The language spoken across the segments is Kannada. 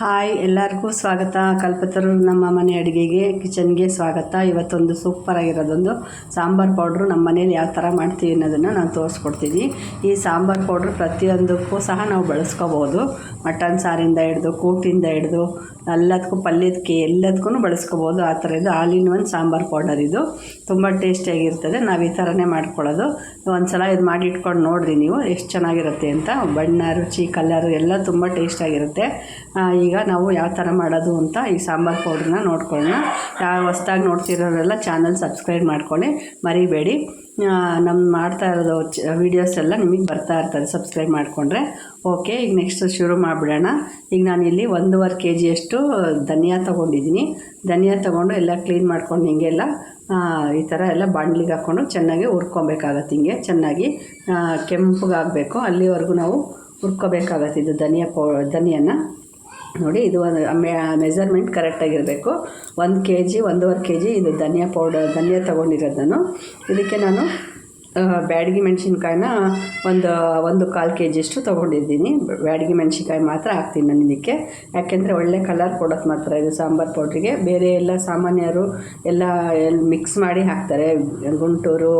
ಹಾಯ್, ಎಲ್ಲರಿಗೂ ಸ್ವಾಗತ. ಕಲ್ಪತರು ನಮ್ಮ ಮನೆ ಅಡುಗೆಗೆ, ಕಿಚನ್ಗೆ ಸ್ವಾಗತ. ಇವತ್ತೊಂದು ಸೂಪರ್ ಆಗಿರೋದೊಂದು ಸಾಂಬಾರು ಪೌಡ್ರು ನಮ್ಮ ಮನೇಲಿ ಯಾವ ಥರ ಮಾಡ್ತೀವಿ ಅನ್ನೋದನ್ನು ನಾನು ತೋರಿಸ್ಕೊಡ್ತೀನಿ. ಈ ಸಾಂಬಾರು ಪೌಡ್ರ್ ಪ್ರತಿಯೊಂದಕ್ಕೂ ಸಹ ನಾವು ಬಳಸ್ಕೋಬೋದು. ಮಟನ್ ಸಾರಿಂದ ಹಿಡ್ದು, ಕೂಟಿಂದ ಹಿಡ್ದು ಎಲ್ಲದಕ್ಕೂ ಪಲ್ಯದಕ್ಕೆ ಎಲ್ಲದಕ್ಕೂ ಬಳಸ್ಕೋಬೋದು ಆ ಥರ ಇದು all in one sambar powder ಇದು. ತುಂಬ ಟೇಸ್ಟಿಯಾಗಿರ್ತದೆ. ನಾವು ಈ ಥರನೇ ಮಾಡ್ಕೊಳ್ಳೋದು. ಒಂದು ಸಲ ಇದು ಮಾಡಿ ಇಟ್ಕೊಂಡು ನೋಡಿರಿ ನೀವು ಎಷ್ಟು ಚೆನ್ನಾಗಿರುತ್ತೆ ಅಂತ. ಬಣ್ಣ, ರುಚಿ ಕಲರು ಎಲ್ಲ ತುಂಬ ಟೇಸ್ಟಾಗಿರುತ್ತೆ ಈಗ ನಾವು ಯಾವ ಥರ ಮಾಡೋದು ಅಂತ ಈ ಸಾಂಬಾರು ಪೌಡ್ರನ್ನ ನೋಡ್ಕೊಳ್ಳೋಣ. ಯಾವ ಹೊಸ್ದಾಗಿ ನೋಡ್ತಿರೋರೆಲ್ಲ ಚಾನಲ್ ಸಬ್ಸ್ಕ್ರೈಬ್ ಮಾಡ್ಕೊಳ್ಳಿ. ಮರಿಬೇಡಿ. ನಮ್ಮ ಮಾಡ್ತಾ ಇರೋದು ವೀಡಿಯೋಸ್ ಎಲ್ಲ ನಿಮಗೆ ಬರ್ತಾ ಇರ್ತದೆ ಸಬ್ಸ್ಕ್ರೈಬ್ ಮಾಡಿಕೊಂಡ್ರೆ. ಓಕೆ ಈಗ ನೆಕ್ಸ್ಟ್ ಶುರು ಮಾಡಿಬಿಡೋಣ. ಈಗ ನಾನಿಲ್ಲಿ ಒಂದೂವರೆ ಕೆ ಜಿಯಷ್ಟು ಧನಿಯಾ ತೊಗೊಂಡಿದ್ದೀನಿ. ಧನಿಯಾ ತೊಗೊಂಡು ಎಲ್ಲ ಕ್ಲೀನ್ ಮಾಡ್ಕೊಂಡು ಹಿಂಗೆಲ್ಲ ಈ ಥರ ಎಲ್ಲ ಬಾಂಡ್ಲಿಗೆ ಹಾಕ್ಕೊಂಡು ಚೆನ್ನಾಗಿ ಹುರ್ಕೊಬೇಕಾಗತ್ತೆ ಹಿಂಗೆ, ಚೆನ್ನಾಗಿ ಕೆಂಪಗಾಗಬೇಕು. ಅಲ್ಲಿವರೆಗೂ ನಾವು ಹುರ್ಕೋಬೇಕಾಗತ್ತೆ ಇದು ಧನಿಯಾ ಪೌ, ಧನಿಯನ್ನ. ನೋಡಿ, ಇದು ಒಂದು ಮೆಜರ್ಮೆಂಟ್ ಕರೆಕ್ಟಾಗಿರಬೇಕು ಒಂದು ಕೆ ಜಿ ಒಂದೂವರೆ ಕೆ ಜಿ ಇದು ಧನಿಯಾ ಪೌಡರ್ ಧನಿಯಾ ತೊಗೊಂಡಿರೋದು ನಾನು ಇದಕ್ಕೆ ನಾನು ಬ್ಯಾಡಗಿ ಮೆಣಸಿನ್ಕಾಯಿನ ಒಂದು ಒಂದು ಕಾಲು ಕೆ ಜಿಯಷ್ಟು ತೊಗೊಂಡಿದ್ದೀನಿ. ಬ್ಯಾಡಗಿ ಮೆಣಸಿನ್ಕಾಯಿ ಮಾತ್ರ ಹಾಕ್ತೀನಿ ನಾನು ಇದಕ್ಕೆ. ಯಾಕೆಂದರೆ ಒಳ್ಳೆ ಕಲರ್ ಕೊಡೋದು ಮಾತ್ರ ಇದು ಸಾಂಬಾರು ಪೌಡ್ರಿಗೆ ಬೇರೆ ಎಲ್ಲ ಸಾಮಾನ್ಯರು ಎಲ್ಲ ಎಲ್ಲಿ ಮಿಕ್ಸ್ ಮಾಡಿ ಹಾಕ್ತಾರೆ. ಗುಂಟೂರು,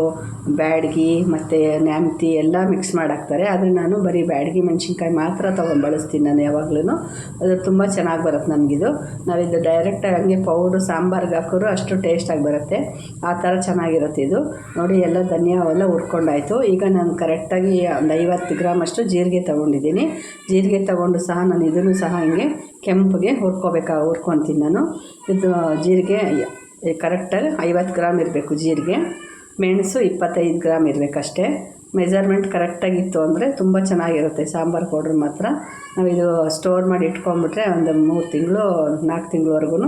ಬ್ಯಾಡಗಿ ಮತ್ತು ನ್ಯಾಮ್ತಿ ಎಲ್ಲ ಮಿಕ್ಸ್ ಮಾಡಿ ಹಾಕ್ತಾರೆ. ಆದರೆ ನಾನು ಬರೀ ಬ್ಯಾಡಗಿ ಮೆಣಸಿನ್ಕಾಯಿ ಮಾತ್ರ ತೊಗೊಂಡು ಬಳಸ್ತೀನಿ ನಾನು ಯಾವಾಗಲೂ ಅದು ತುಂಬ ಚೆನ್ನಾಗಿ ಬರುತ್ತೆ ನನಗಿದು. ನಾವಿದು ಡೈರೆಕ್ಟಾಗಿ ಹಂಗೆ ಪೌಡ್ರು ಸಾಂಬಾರ್ಗೆ ಹಾಕೋರು ಅಷ್ಟು ಟೇಸ್ಟಾಗಿ ಬರುತ್ತೆ. ಆ ಥರ ಚೆನ್ನಾಗಿರುತ್ತೆ ಇದು. ನೋಡಿ, ಎಲ್ಲ ಧನಿಯಾ ಅವೆಲ್ಲ ಹುರ್ಕೊಂಡಾಯ್ತು. ಈಗ ನಾನು ಕರೆಕ್ಟಾಗಿ ಒಂದು ಐವತ್ತು ಗ್ರಾಮ್ ಅಷ್ಟು ಜೀರಿಗೆ ತೊಗೊಂಡಿದ್ದೀನಿ. ಜೀರಿಗೆ ತೊಗೊಂಡು ಸಹ ನಾನು ಇದನ್ನು ಸಹ ಹಿಂಗೆ ಕೆಂಪಗೆ ಹುರ್ಕೋಬೇಕಾ, ಹುರ್ಕೊತೀನಿ ನಾನು. ಇದು ಜೀರಿಗೆ ಕರೆಕ್ಟಾಗಿ ಐವತ್ತು ಗ್ರಾಮ್ ಇರಬೇಕು ಜೀರಿಗೆ. ಮೆಣಸು ಇಪ್ಪತ್ತೈದು ಗ್ರಾಮ್ ಇರಬೇಕಷ್ಟೇ. ಮೆಜರ್ಮೆಂಟ್ ಕರೆಕ್ಟಾಗಿತ್ತು ಅಂದರೆ ತುಂಬ ಚೆನ್ನಾಗಿರುತ್ತೆ ಸಾಂಬಾರು ಪೌಡ್ರ್ ಮಾತ್ರ. ನಾವಿದು ಸ್ಟೋರ್ ಮಾಡಿ ಇಟ್ಕೊಂಬಿಟ್ರೆ ಒಂದು ಮೂರು ತಿಂಗಳು, ನಾಲ್ಕು ತಿಂಗಳವರೆಗೂ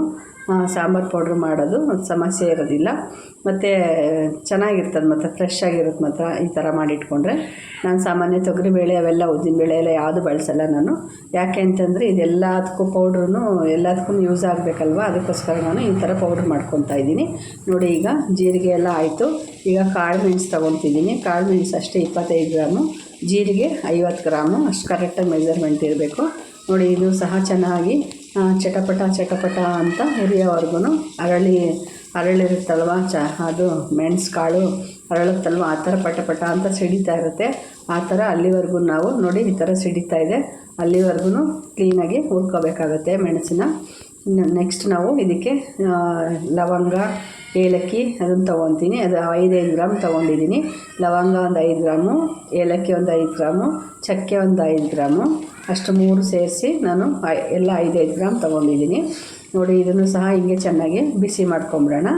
ಸಾಂಬಾರು ಪೌಡ್ರ್ ಮಾಡೋದು ಸಮಸ್ಯೆ ಇರೋದಿಲ್ಲ. ಮತ್ತು, ಚೆನ್ನಾಗಿರ್ತದೆ ಮತ್ತು ಫ್ರೆಶ್ ಆಗಿರುತ್ತೆ ಮಾತ್ರ ಈ ಥರ ಮಾಡಿಟ್ಕೊಂಡ್ರೆ. ನಾನು ಸಾಮಾನ್ಯ ತೊಗರಿಬೇಳೆ ಅವೆಲ್ಲ ಉದ್ದಿನ ಬೇಳೆ ಎಲ್ಲ ಯಾವುದು ಬಳಸಲ್ಲ ನಾನು. ಯಾಕೆ ಅಂತಂದರೆ ಇದೆಲ್ಲದಕ್ಕೂ ಪೌಡ್ರೂ ಎಲ್ಲದಕ್ಕೂ ಯೂಸ್ ಆಗಬೇಕಲ್ವ? ಅದಕ್ಕೋಸ್ಕರ ನಾನು ಈ ಥರ ಪೌಡ್ರ್ ಮಾಡ್ಕೊತಾ ಇದ್ದೀನಿ. ನೋಡಿ ಈಗ ಜೀರಿಗೆ ಎಲ್ಲ ಆಯಿತು. ಈಗ ಕಾಳು ಮೆಣಸು ತೊಗೊತಿದ್ದೀನಿ. ಕಾಳು ಮೆಣಸು ಅಷ್ಟೇ ಇಪ್ಪತ್ತೈದು ಗ್ರಾಮು. ಜೀರಿಗೆ ಐವತ್ತು ಗ್ರಾಮು. ಅಷ್ಟು ಕರೆಕ್ಟಾಗಿ ಮೆಜರ್ಮೆಂಟ್ ಇರಬೇಕು. ನೋಡಿ ಇದು ಸಹ ಚೆನ್ನಾಗಿ ಚಟಪಟ ಚಟಪಟ ಅಂತ ಹುರಿಯೋವರೆಗೂ ಅರಳಿ, ಅರಳಿರುತ್ತಲ್ವ? ಚ, ಅದು ಮೆಣಸು ಕಾಳು ಅರಳುತ್ತಲ್ವ? ಆ ಥರ ಪಟಪಟ ಪಟ ಅಂತ ಸಿಡಿತಾ ಇರುತ್ತೆ. ಆ ಥರ ಅಲ್ಲಿವರೆಗೂ ನಾವು ನೋಡಿ ಈ ಥರ ಸಿಡಿತಾ ಇದೆ. ಅಲ್ಲಿವರೆಗೂ ಕ್ಲೀನಾಗಿ ಹುರ್ಕೋಬೇಕಾಗತ್ತೆ ಮೆಣಸಿನ. ನೆಕ್ಸ್ಟ್ ನಾವು ಇದಕ್ಕೆ ಲವಂಗ, ಏಲಕ್ಕಿ ಅದನ್ನು ತೊಗೊತೀನಿ. ಅದು ಐದೈದು ಗ್ರಾಮ್ ತೊಗೊಂಡಿದ್ದೀನಿ. ಲವಂಗ ಒಂದು ಐದು ಗ್ರಾಮು, ಏಲಕ್ಕಿ ಒಂದು ಐದು ಗ್ರಾಮು, ಚಕ್ಕೆ ಒಂದು ಐದು ಗ್ರಾಮು. ಅಷ್ಟು ಮೂರು ಸೇರಿಸಿ ನಾನು ಎಲ್ಲ ಐದೈದು ಗ್ರಾಮ್ ತೊಗೊಂಡಿದ್ದೀನಿ. ನೋಡಿ, ಇದನ್ನು ಸಹ ಹಿಂಗೆ ಚೆನ್ನಾಗಿ ಬಿಸಿ ಮಾಡ್ಕೊಂಬಿಡೋಣ.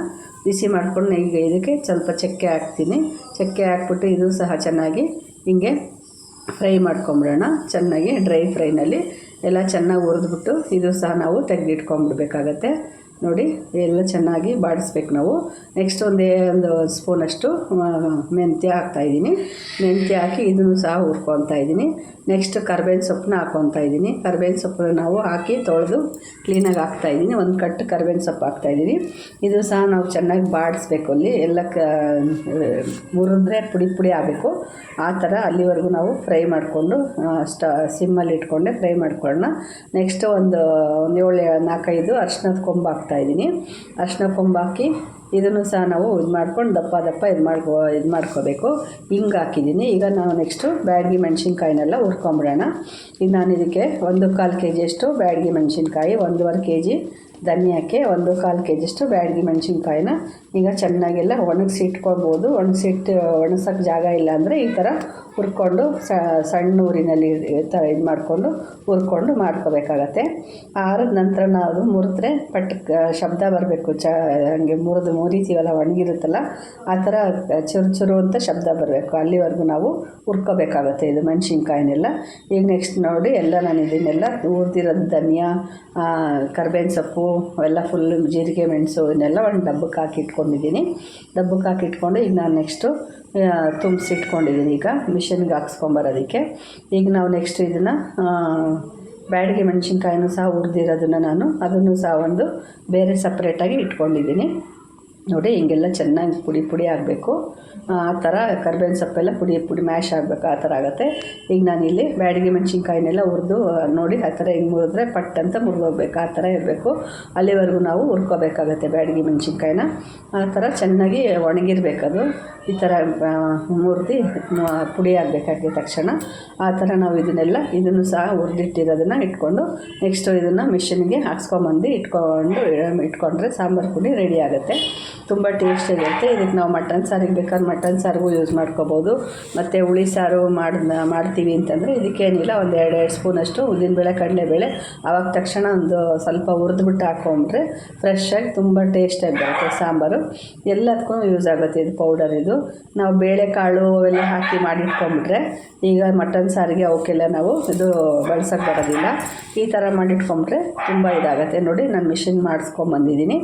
ಬಿಸಿ ಮಾಡ್ಕೊಂಡು ಈಗ ಇದಕ್ಕೆ ಸ್ವಲ್ಪ ಚಕ್ಕೆ ಹಾಕ್ತೀನಿ. ಚಕ್ಕೆ ಹಾಕ್ಬಿಟ್ಟು ಇದು ಸಹ ಚೆನ್ನಾಗಿ ಹಿಂಗೆ ಫ್ರೈ ಮಾಡ್ಕೊಂಬಿಡೋಣ. ಚೆನ್ನಾಗಿ ಡ್ರೈ ಫ್ರೈನಲ್ಲಿ ಎಲ್ಲ ಚೆನ್ನಾಗಿ ಹುರಿದ್ಬಿಟ್ಟು ಇದು ಸಹ ನಾವು ತೆಗೆದಿಟ್ಕೊಂಬಿಡ್ಬೇಕಾಗತ್ತೆ. ನೋಡಿ ಎಲ್ಲ ಚೆನ್ನಾಗಿ ಬಾಡಿಸ್ಬೇಕು ನಾವು. ನೆಕ್ಸ್ಟ್ ಒಂದೇ ಒಂದು ಸ್ಪೂನಷ್ಟು ಮೆಂತ್ಯ ಹಾಕ್ತಾಯಿದ್ದೀನಿ ಮೆಂತ್ಯ ಹಾಕಿ ಇದನ್ನು ಸಹ ಹುರ್ಕೊತಾ ಇದ್ದೀನಿ. ನೆಕ್ಸ್ಟ್ ಕರ್ಬೇವಿನ ಸೊಪ್ಪನ್ನ ಹಾಕ್ಕೊತಾ ಇದ್ದೀನಿ. ಕರ್ಬೇವಿನ ಸೊಪ್ಪನ್ನ ನಾವು ಹಾಕಿ ತೊಳೆದು ಕ್ಲೀನಾಗಿ ಹಾಕ್ತಾಯಿದ್ದೀನಿ ಒಂದು ಕಟ್ಟು ಕರ್ಬೇವಿನ ಸೊಪ್ಪು ಹಾಕ್ತಾಯಿದ್ದೀನಿ ಇದು ಸಹ ನಾವು ಚೆನ್ನಾಗಿ ಬಾಡಿಸ್ಬೇಕು ಅಲ್ಲಿ. ಎಲ್ಲ ಕ ಮುರಿದ್ರೆ ಪುಡಿ ಪುಡಿ ಆಗಬೇಕು. ಆ ಥರ ಅಲ್ಲಿವರೆಗೂ ನಾವು ಫ್ರೈ ಮಾಡಿಕೊಂಡು ಸ್ಟ, ಸಿಮ್ಮಲ್ಲಿ ಇಟ್ಕೊಂಡೆ ಫ್ರೈ ಮಾಡ್ಕೊಳ್ಳೋಣ. ನೆಕ್ಸ್ಟ್ ಒಂದು ಒಂದು ಏಳು ನಾಲ್ಕೈದು ಅರ್ಶಿನದ ಕೊಂಬು ಹಾಕ್ತಾಯಿದ್ದೀನಿ ಅರ್ಶಿನ ಕೊಂಬು ಹಾಕಿ ಇದನ್ನು ಸಹ ನಾವು ಇದು ಮಾಡ್ಕೊಂಡು ದಪ್ಪ ದಪ್ಪ ಇದು ಮಾಡ್ಕೊ, ಇದು ಮಾಡ್ಕೋಬೇಕು. ಹಿಂಗೆ ಹಾಕಿದ್ದೀನಿ. ಈಗ ನಾವು ನೆಕ್ಸ್ಟು ಬ್ಯಾಡಗಿ ಮೆಣಸಿನ್ಕಾಯಿನೆಲ್ಲ ಹುರ್ಕೊಂಬಿಡೋಣ. ಈಗ ನಾನು ಇದಕ್ಕೆ ಒಂದು ಕಾಲು ಕೆ ಜಿಯಷ್ಟು ಬ್ಯಾಡಗಿ ಮೆಣಸಿನ್ಕಾಯಿ, ಒಂದೂವರೆ ಕೆ ಜಿ ಧನಿಯಾಕ್ಕೆ ಒಂದು ಕಾಲು ಕೆ ಜಿಷ್ಟು ಬ್ಯಾಡಗಿ ಮೆಣಸಿನ್ಕಾಯಿನ. ಈಗ ಚೆನ್ನಾಗೆಲ್ಲ ಒಣಗಿಸಿ ಇಟ್ಕೊಳ್ಬೋದು. ಒಣಗಿಸಿಟ್ಟು ಒಣಗ್ಸೋಕ್ಕೆ ಜಾಗ ಇಲ್ಲ ಅಂದರೆ ಈ ಥರ ಹುರ್ಕೊಂಡು ಸಣ್ಣ ಊರಿನಲ್ಲಿ ಥರ ಇದು ಮಾಡಿಕೊಂಡು ಹುರ್ಕೊಂಡು ಮಾಡ್ಕೋಬೇಕಾಗತ್ತೆ. ಆರದ ನಂತರ ನಾವು ಅದು ಮುರಿದ್ರೆ ಪಟ್ ಶಬ್ದ ಬರಬೇಕು. ಚ, ಹಂಗೆ ಮುರಿದು ಮುರಿತೀವಲ್ಲ, ಒಣಗಿರುತ್ತಲ್ಲ, ಆ ಥರ ಚುರು ಚುರು ಅಂತ ಶಬ್ದ ಬರಬೇಕು. ಅಲ್ಲಿವರೆಗೂ ನಾವು ಹುರ್ಕೋಬೇಕಾಗತ್ತೆ ಇದು ಮೆಣಸಿನ್ಕಾಯಿನೆಲ್ಲ. ಈಗ ನೆಕ್ಸ್ಟ್ ನೋಡಿ ಎಲ್ಲ ನಾನು ಇದನ್ನೆಲ್ಲ ಹುರಿದಿರೋದು ಧನಿಯಾ ಕರ್ಬೇವಿನ ಸೊಪ್ಪು ಅವೆಲ್ಲ ಫುಲ್ ಜೀರಿಗೆ, ಮೆಣಸು ಇನ್ನೆಲ್ಲ ಒಂದು ಡಬ್ಬಕ್ಕೆ ಹಾಕಿ ಇಟ್ಕೊಂಡಿದ್ದೀನಿ ಡಬ್ಬಕ್ಕೆ ಹಾಕಿ ಇಟ್ಕೊಂಡು ಈಗ ನಾನು ನೆಕ್ಸ್ಟು ತುಂಬಿಸಿ ಇಟ್ಕೊಂಡಿದ್ದೀನಿ ಈಗ ಮಿಷನ್ಗೆ ಹಾಕ್ಸ್ಕೊಂಬರೋದಕ್ಕೆ. ಈಗ ನಾವು ನೆಕ್ಸ್ಟ್ ಇದನ್ನು ಬ್ಯಾಡಿಗೆ ಮೆಣಸಿನ್ಕಾಯಿನೂ ಸಹ ಹುರಿದಿರೋದನ್ನು ನಾನು ಅದನ್ನು ಸಹ ಒಂದು ಬೇರೆ ಸಪ್ರೇಟಾಗಿ ಇಟ್ಕೊಂಡಿದ್ದೀನಿ. ನೋಡಿ, ಹಿಂಗೆಲ್ಲ ಚೆನ್ನಾಗಿ ಪುಡಿ ಪುಡಿ ಆಗಬೇಕು. ಆ ಥರ ಕರ್ಬೇವಿನ ಸೊಪ್ಪೆಲ್ಲ ಪುಡಿ ಪುಡಿ ಮ್ಯಾಶ್ ಆಗಬೇಕು, ಆ ಥರ ಆಗುತ್ತೆ. ಈಗ ನಾನಿಲ್ಲಿ ಬ್ಯಾಡಿಗೆ ಮೆಣಸಿನ್ಕಾಯಿನೆಲ್ಲ ಹುರಿದು ನೋಡಿ, ಆ ಥರ ಹಿಂಗೆ ಮುರಿದ್ರೆ ಪಟ್ ಅಂತ ಮುರಿದೋಗ್ಬೇಕು, ಆ ಥರ ಇರಬೇಕು. ಅಲ್ಲಿವರೆಗೂ ನಾವು ಹುರ್ಕೋಬೇಕಾಗತ್ತೆ ಬ್ಯಾಡಿಗೆ ಮೆಣಸಿನ್ಕಾಯಿನ. ಆ ಥರ ಚೆನ್ನಾಗಿ ಒಣಗಿರ್ಬೇಕದು ಈ ಥರ ಮುರಿದು ಪುಡಿ ಆಗಬೇಕಾಗಿದ್ದ ತಕ್ಷಣ ಆ ಥರ ನಾವು ಇದನ್ನೆಲ್ಲ, ಇದನ್ನು ಸಹ ಹುರಿದಿಟ್ಟಿರೋದನ್ನು ಇಟ್ಕೊಂಡು ನೆಕ್ಸ್ಟು ಇದನ್ನು ಮಿಷಿನ್ಗೆ ಹಾಕ್ಸ್ಕೊಂಬಂದು ಇಟ್ಕೊಂಡು, ಇಟ್ಕೊಂಡ್ರೆ ಸಾಂಬಾರು ಪುಡಿ ರೆಡಿ ಆಗುತ್ತೆ. ತುಂಬ ಟೇಸ್ಟಿಯಾಗಿರುತ್ತೆ ಇದಕ್ಕೆ ನಾವು ಮಟನ್ ಸಾರಿಗೆ ಬೇಕಾದ್ರೆ ಮಟನ್ ಸಾರಿಗೂ ಯೂಸ್ ಮಾಡ್ಕೋಬೋದು. ಮತ್ತು ಹುಳಿ ಸಾರು ಮಾಡಿ, ಮಾಡ್ತೀವಿ ಅಂತಂದರೆ ಇದಕ್ಕೇನಿಲ್ಲ ಒಂದು ಎರಡು ಎರಡು ಸ್ಪೂನಷ್ಟು ಉದ್ದಿನಬೇಳೆ ಕಡಲೆಬೇಳೆ ಆವಾಗ ತಕ್ಷಣ ಒಂದು ಸ್ವಲ್ಪ ಹುರಿದ್ಬಿಟ್ಟು ಹಾಕೊಂಡ್ರೆ ಫ್ರೆಶ್ಶಾಗಿ ತುಂಬ ಟೇಸ್ಟಾಗಿ ಬರುತ್ತೆ ಸಾಂಬಾರು. ಎಲ್ಲದಕ್ಕೂ ಯೂಸ್ ಆಗುತ್ತೆ ಇದು ಪೌಡರ್ ಇದು. ನಾವು ಬೇಳೆಕಾಳು ಅವೆಲ್ಲ ಹಾಕಿ ಮಾಡಿಟ್ಕೊಂಬಿಟ್ರೆ ಈಗ ಮಟನ್ ಸಾರಿಗೆ ಅವಕ್ಕೆಲ್ಲ ನಾವು ಇದು ಬಳಸೋಕ್ಕೆ ಬರೋದಿಲ್ಲ. ಈ ಥರ ಮಾಡಿಟ್ಕೊಂಡ್ರೆ ತುಂಬ ಇದಾಗುತ್ತೆ. ನೋಡಿ, ನಾನು ಮಿಷಿನ್ ಮಾಡಿಸ್ಕೊಂಬಂದಿದ್ದೀನಿ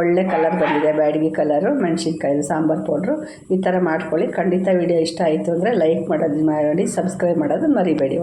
ಒಳ್ಳೆ ಕಲರ್ ಬಂದಿದೆ, ಬ್ಯಾಡಗಿ. ಕಲರು ಮೆಣಸಿನ್ಕಾಯಿ ಸಾಂಬಾರು ಪೌಡ್ರು ಈ ಥರ ಮಾಡ್ಕೊಳ್ಳಿ. ಖಂಡಿತ ವಿಡಿಯೋ ಇಷ್ಟ ಆಯಿತು ಅಂದರೆ ಲೈಕ್ ಮಾಡೋದು, ಮಾಡಿ, ಸಬ್ಸ್ಕ್ರೈಬ್ ಮಾಡೋದು ಮರಿಬೇಡಿ.